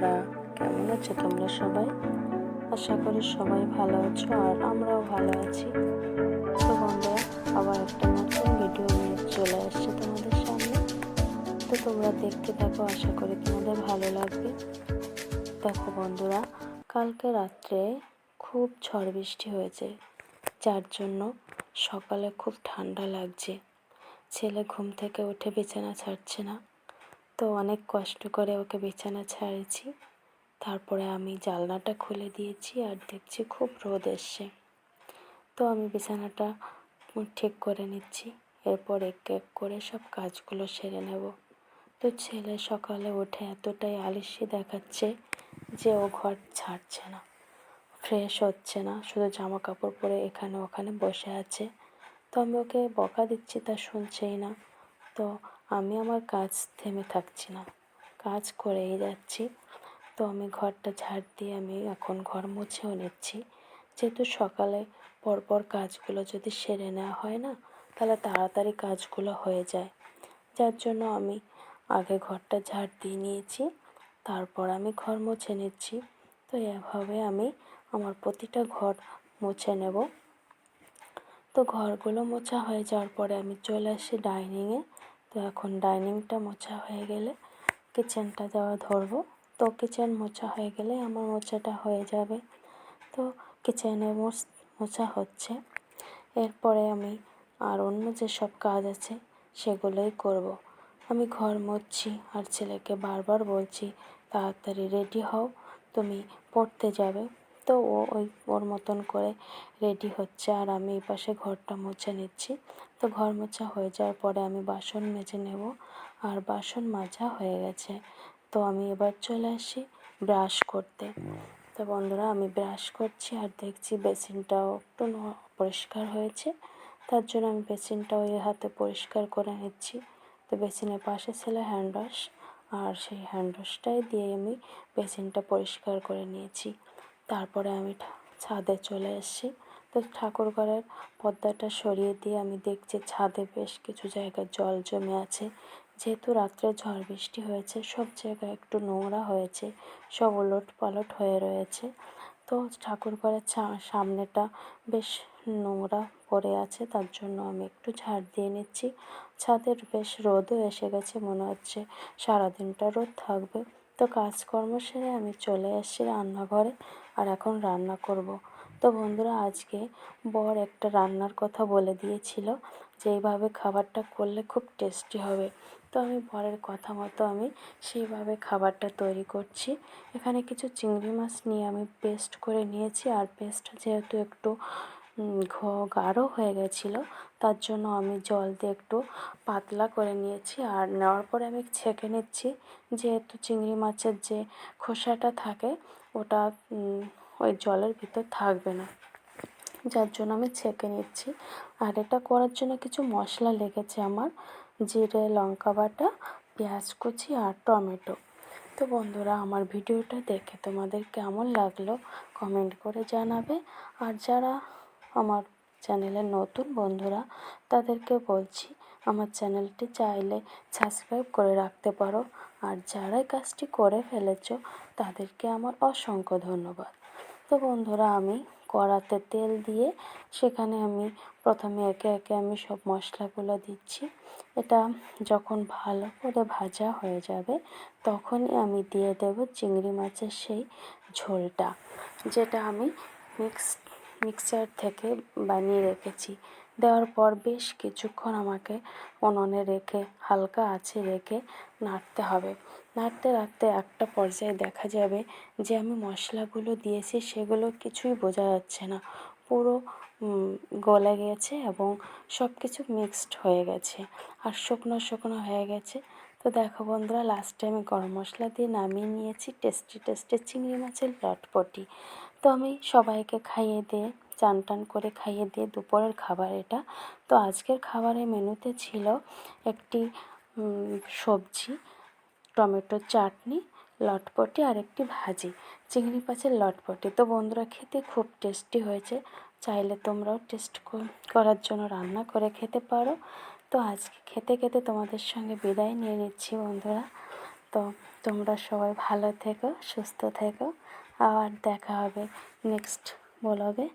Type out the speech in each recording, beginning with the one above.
বন্ধুরা, কেমন আছো তোমরা সবাই? আশা করি সবাই ভালো আছো আর আমরাও ভালো আছি। তো বন্ধুরা, আবার একটা নতুন ভিডিও নিয়ে চলে আসছে তোমাদের সামনে। তো তোমরা দেখতে থাকো, আশা করি তোমাদের ভালো লাগবে। দেখো বন্ধুরা, কালকে রাত্রে খুব ঝড় বৃষ্টি হয়েছে, যার জন্য সকালে খুব ঠান্ডা লাগছে। ছেলে ঘুম থেকে উঠে বিছানা ছাড়ছে না। তো অনেক কষ্ট করে ওকে বিছানা ছাড়িয়েছি তারপরে আমি জানলাটা খুলে দিয়েছি আর দেখছি খুব রোদ এসছে। তো আমি বিছানাটা ঠিক করে নিচ্ছি, এরপর এক এক করে সব কাজগুলো সেরে নেব। তো ছেলে সকালে উঠে এতটাই আলিস্যি দেখাচ্ছে যে ও ঘর ছাড়ছে না, ফ্রেশ হচ্ছে না, শুধু জামা কাপড় পরে এখানে ওখানে বসে আছে। তো আমি ওকে বকা দিচ্ছি, তা শুনছেই না। তো আমি আমার কাজ থেমে থাকছি না। কাজ করেই যাচ্ছি। তো আমি ঘরটা ঝাড় দিয়ে আমি এখন ঘর মুছেও নিচ্ছি। যেহেতু সকালে পরপর কাজগুলো যদি সেরে নেওয়া হয় না, তাহলে তাড়াতাড়ি কাজগুলো হয়ে যায়। যার জন্য আমি আগে ঘরটা ঝাড় দিয়ে নিয়েছি, তারপর আমি ঘর মুছে নিচ্ছি। তো এভাবে আমি আমার প্রতিটা ঘর মুছে নেব। তো ঘরগুলো মোছা হয়ে যাওয়ার পরে আমি চলে আসি ডাইনিংয়ে। তো এখন ডাইনিংটা মোছা হয়ে গেলে কিচেনটা দেওয়া ধরবো। তো কিচেন মোছা হয়ে গেলে আমার মোছাটা হয়ে যাবে। তো কিচেনে মোছা হচ্ছে। এরপরে আমি আর অন্য যেসব কাজ আছে সেগুলোই করব। আমি ঘর মুছছি আর ছেলেকে বারবার বলছি, তাড়াতাড়ি রেডি হও, তুমি পড়তে যাবে। তো ও ওই ওর মতন করে রেডি হচ্ছে আর আমি এই পাশে ঘরটা মুছে নিচ্ছি। তো ঘর মোছা হয়ে যাওয়ার পরে আমি বাসন মেজে নেব আর বাসন মাজা হয়ে গেছে। তো আমি এবার চলে আসি ব্রাশ করতে। তো বন্ধুরা আমি ব্রাশ করছি আর দেখছি বেসিনটাও একটু পরিষ্কার হয়েছে। তার জন্য আমি বেসিনটা ওই হাতে পরিষ্কার করে নিচ্ছি। তো বেসিনের পাশে ছিল হ্যান্ড ওয়াশ আর সেই হ্যান্ড ওয়াশটাই দিয়ে আমি বেসিনটা পরিষ্কার করে নিয়েছি। তারপরে আমি ছাদে চলে এসেছি তো ঠাকুর ঘরের পর্দাটা সরিয়ে দিয়ে আমি দেখছি ছাদে বেশ কিছু জায়গায় জল জমে আছে। যেহেতু রাত্রে ঝড় বৃষ্টি হয়েছে, সব জায়গায় একটু নোংরা হয়েছে, সব ওলট পালট হয়ে রয়েছে। তো ঠাকুর ঘরের সামনেটা বেশ নোংরা পড়ে আছে, তার জন্য আমি একটু ঝাড় দিয়ে নিচ্ছি। ছাদের বেশ রোদও এসে গেছে, মনে হচ্ছে সারাদিনটা রোদ থাকবে। তো কাজকর্ম সেরে আমি চলে এসেছি রান্নাঘরে। আর এখন রান্না করব। তো বন্ধুরা, আজকে বর একটা রান্নার কথা বলে দিয়েছিল যে, এইভাবে খাবারটা করলে খুব টেস্টি হবে। তো আমি বরের কথা মতো আমি সেইভাবে খাবারটা তৈরি করছি। এখানে কিছু চিংড়ি মাছ নিয়ে আমি পেস্ট করে নিয়েছি। আর পেস্টটা যেহেতু একটু গাঢ় হয়ে গেছিল, তার জন্য আমি জল দিয়ে একটু পাতলা করে নিয়েছি আর নেওয়ার পরে আমি ছেঁকে নিচ্ছি। যেহেতু চিংড়ি মাছের যে খোসাটা থাকে, ওটা ওই জলের ভিতর থাকবে না। যার জন্য আমি ছেঁকে নিচ্ছি। আর এটা করার জন্য কিছু মশলা লেগেছে আমার, জিরে, লঙ্কা বাটা, পেঁয়াজ কুচি আর টমেটো। তো বন্ধুরা, আমার ভিডিওটা দেখে তোমাদের কেমন লাগল কমেন্ট করে জানাবে। আর যারা আমার চ্যানেলের নতুন বন্ধুরা, তাদেরকে বলছি, আমার চ্যানেলটি চাইলে সাবস্ক্রাইব করে রাখতে পারো। আর যারাই কাজটি করে ফেলেছ, তাদেরকে আমার অসংখ্য ধন্যবাদ। তো বন্ধুরা, আমি কড়াতে তেল দিয়ে সেখানে আমি প্রথমে একে একে আমি সব মশলাগুলো দিচ্ছি। এটা যখন ভালো করে ভাজা হয়ে যাবে, তখনই আমি দিয়ে দেব চিংড়ি মাছের সেই ঝোলটা, যেটা আমি মিক্স মিক্সার থেকে বানিয়ে রেখেছি। দেওয়ার পর বেশ কিছুক্ষণ আমাকে উনুনে রেখে, হালকা আছে রেখে নাড়তে হবে। নাড়তে নাড়তে একটা পর্যায়ে দেখা যাবে যে আমি মশলাগুলো দিয়েছি, সেগুলো কিছুই বোঝা যাচ্ছে না। পুরো গলে গেছে এবং সব কিছু মিক্সড হয়ে গেছে। আর শুকনো শুকনো হয়ে গেছে। তো দেখো বন্ধুরা লাস্টে আমি গরম মশলা দিয়ে নামিয়ে নিয়েছি। টেস্টি টেস্টি চিংড়ি মাছের লটপটি। তো আমি সবাইকে খাইয়ে দিয়ে, চান টান করে খাইয়ে দিয়ে দুপুরের খাবার এটা। তো আজকের খাবারের মেনুতে ছিল একটি সবজি টমেটোর চাটনি, লটপটি আর একটি ভাজি, চিংড়ি মাছের লটপটি। তো বন্ধুরা, খেতে খুব টেস্টি হয়েছে। চাইলে তোমরাও টেস্ট করার জন্য রান্না করে খেতে পারো। তো আজকে খেতে খেতে তোমাদের সঙ্গে বিদায় নিয়ে নিচ্ছি বন্ধুরা। তো তোমরা সবাই ভালো থেকো, সুস্থ থেকো। আবার দেখা হবে নেক্সট ব্লগে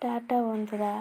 টাটা বন্ধুরা।